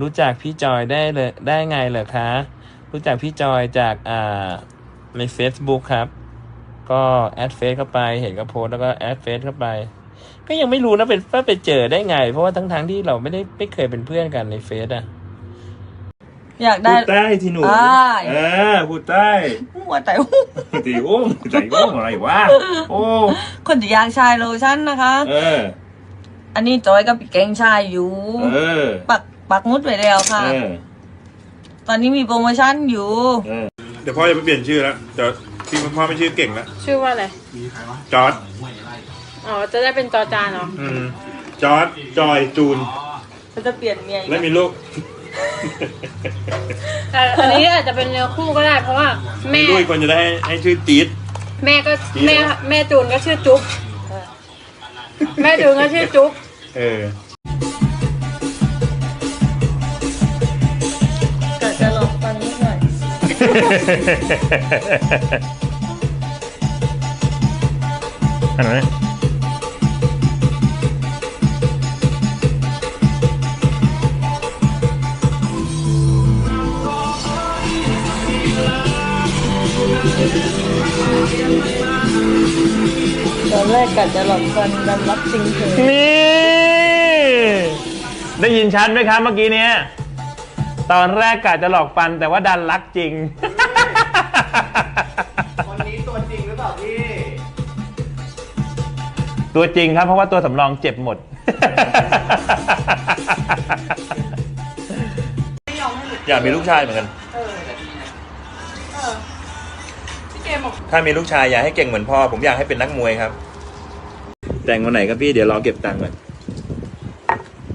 รู้จักพี่จอยได้เลยได้ไงเหรอคะ รู้จักพี่จอยจากอ่าใน Facebook ครับ ก็แอดเฟซเข้าไปเห็นก็โพสต์แล้วก็แอดเฟซเข้าไป ก็ยังไม่รู้นะเป็นว่าไปเจอได้ไง เพราะว่าทั้งๆที่เราไม่ได้ไม่เคยเป็นเพื่อนกันในเฟซอะอยากพูได้ดใต้ที่หนูอ่า เออพูดใต้หัวแต่หู้ตีโอ้ใจโอ้อะไรวะโอ้คนจะอยากชายโลชั่นนะคะ เออ อันนี้จอยกับพี่แกงชายอยู่ เออ ปัก ปักหมุดไปแล้วค่ะ เออตอนนี้มีโปรโมชั่นอยู่ เออเดี๋ยวพ่อจะไปเปลี่ยนชื่อแล้วเดี๋ยวพี่พ่อไม่ชื่อเก่งแล้วชื่อว่าอะไร จอร์ดอ๋อ จะได้เป็นจอจานเหรอ อืมจอร์ดจอยจูน มันจะเปลี่ยนเมียอีกและมีลูก แต่อันนี้อาจจะเป็นเนื้อคู่ก็ได้ เพราะว่าแม่มีลูกอีกคนจะได้ให้ชื่อจี๊ด แม่ก็แม่แม่จูนก็ชื่อจุ๊บ แม่จูนก็ชื่อจุ๊บ เออ อันนั้นตอนแรกกัดจะหลอกฟันดำรับจริงเถอะนี่ ได้ยินชัดไหมครับเมื่อกี้เนี้ย ตอนแรกกะจะหลอกฟันแต่ว่าดันรักจริงวันนี้ตัวจริงหรือเปล่าพี่ ตัวจริงครับเพราะว่าตัวสำรองเจ็บหมดอยากมีลูกชายเหมือนกันพี่เกมบอกถ้ามีลูกชายอยากให้เก่งเหมือนพ่อ ผมอยากให้เป็นนักมวยครับ แต่งวันไหนครับพี่เดี๋ยวรอเก็บตังค์ก่อน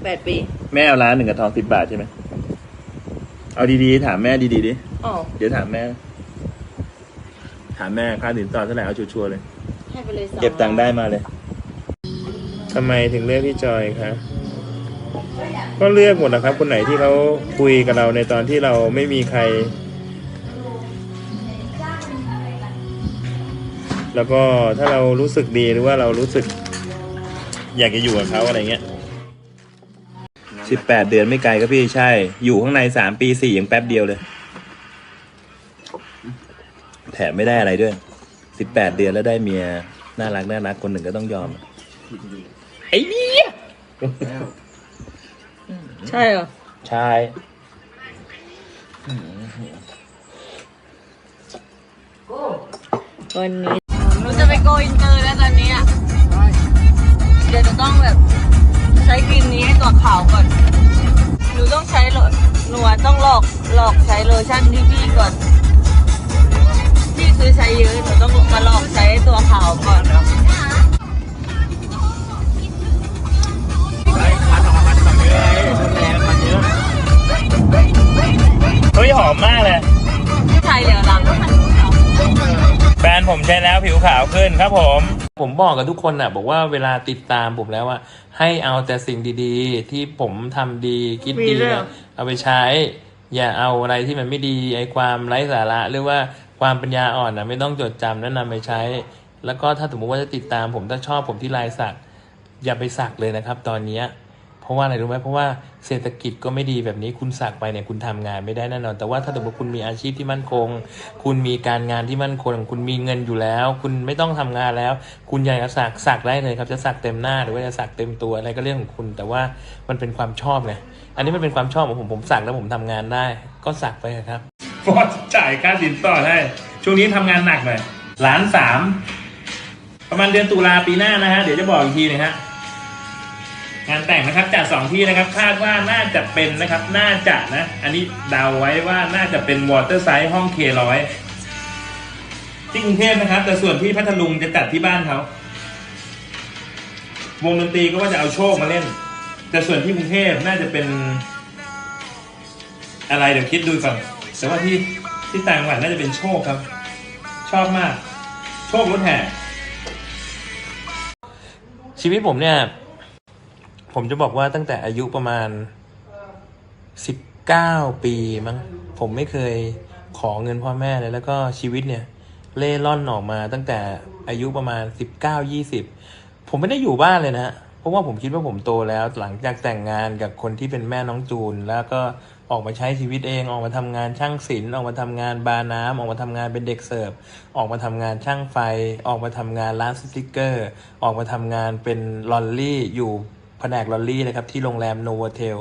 แปดปี แม่เอาร้านหนึ่งกับทองสิบบาทใช่ไหม เอาดีๆ ถามแม่ดีๆดิอ๋อเดี๋ยวถามแม่ ถามแม่ค่าสินสอดเท่าไหร่เอาชัวร์ๆเลย ให้ไปเลยสองเก็บตังค์ได้มาเลยทำไมถึงเลือกพี่จอยคะก็เลือกหมดนะครับ คนไหนที่เขาคุยกับเราในตอนที่เราไม่มีใคร แล้วก็ถ้าเรารู้สึกดีหรือว่าเรารู้สึก อยากจะอยู่กับเขาอะไรเงี้ย สิบแปดเดือนไม่ไกลก็พี่ใช่ อยู่ข้างในสามปีสี่ยังแป๊บเดียวเลย แถมไม่ได้อะไรด้วยสิบแปดเดือนแล้วได้เมียน่ารักน่ารักคนหนึ่งก็ต้องยอม ไอ้เนี่ยใช่เหรอ ใช่วันนี้หนูจะไปโกอินเตอร์แล้วตอนนี้อะ เดี๋ยวจะต้องแบบ อกหลอกใช้โลชั่นที่พี่ก่อน พี่ซื้อใช้เยอะหนูต้องมาหลอกใช้ตัวขาวก่อนเฮ้ยหอมมากเลย ใช่เหลืองหลังแฟนผมใช้แล้วผิวขาวขึ้นครับผม ผมบอกกับทุกคนอะ บอกว่าเวลาติดตามผมแล้วว่าให้เอาแต่สิ่งดีๆ ที่ผมทำดีคิดดีเนี่ยเอาไปใช้ อย่าเอาอะไรที่มันไม่ดีไอ้ความไร้สาระ หรือว่าความปัญญาอ่อนนะไม่ต้องจดจำแล้วนำไปใช้ แล้วก็ถ้าสมมติว่าจะติดตามผมถ้าชอบผมที่ลายสักอย่าไปสักเลยนะครับ ตอนเนี้ย เพราะว่าอะไรรู้ไหมเพราะว่าเศรษฐกิจก็ไม่ดีแบบนี้คุณสักไปเนี่ยคุณทำงานไม่ได้แน่นอน แต่ว่าถ้าสมมติคุณมีอาชีพที่มั่นคง คุณมีการงานที่มั่นคง คุณมีเงินอยู่แล้ว คุณไม่ต้องทำงานแล้ว คุณอยากจะสักสักได้เลยครับจะสักเต็มหน้าหรือว่าจะสักเต็มตัวอะไรก็เรื่องของคุณ แต่ว่ามันเป็นความชอบไงอันนี้มันเป็นความชอบของผมผมสักแล้วผมทำงานได้ ก็สักไปครับฟอสจ่ายค่าสินสอดให้ช่วงนี้ทำงานหนักหน่อยล้านสามประมาณเดือนตุลาปีหน้านะฮะเดี๋ยวจะบอกอีกทีหนึงฮะ งานแต่งนะครับจัดสองที่นะครับคาดว่าน่าจะเป็นนะครับน่าจะนะ อันนี้เดาไว้ว่าน่าจะเป็นวอเตอร์ไซส์ห้องเคร้อยที่กรุงเทพนะครับ แต่ส่วนที่พัทลุงจะจัดที่บ้านเขาวงดนตรีก็ว่าจะเอาโชคมาเล่น แต่ส่วนที่กรุงเทพน่าจะเป็น อะไรเดี๋ยวคิดดูก่อนแต่ว่าที่ที่ต่างจังหวัดน่าจะเป็นโชคครับ ชอบมาก โชครถแห่ชีวิตผมเนี่ย ผมจะบอกว่าตั้งแต่อายุประมาณสิบเก้าปีมั้งผมไม่เคยขอเงินพ่อแม่เลย แล้วก็ชีวิตเนี่ย เล่ร่อนออกมาตั้งแต่อายุประมาณสิบเก้ายี่สิบผมไม่ได้อยู่บ้านเลยนะเพราะว่าผมคิดว่าผมโตแล้ว หลังจากแต่งงานกับคนที่เป็นแม่น้องจูน แล้วก็ออกมาใช้ชีวิตเองออกมาทำงานช่างศิลป์ออกมาทำงานบาร์น้ำออกมาทำงานเป็นเด็กเสิร์ฟออกมาทำงานช่างไฟ ออกมาทำงานร้านสติกเกอร์ ออกมาทำงานเป็นลอลลี่อยู่ แผนกลอลลี่นะครับที่โรงแรมโนวเทล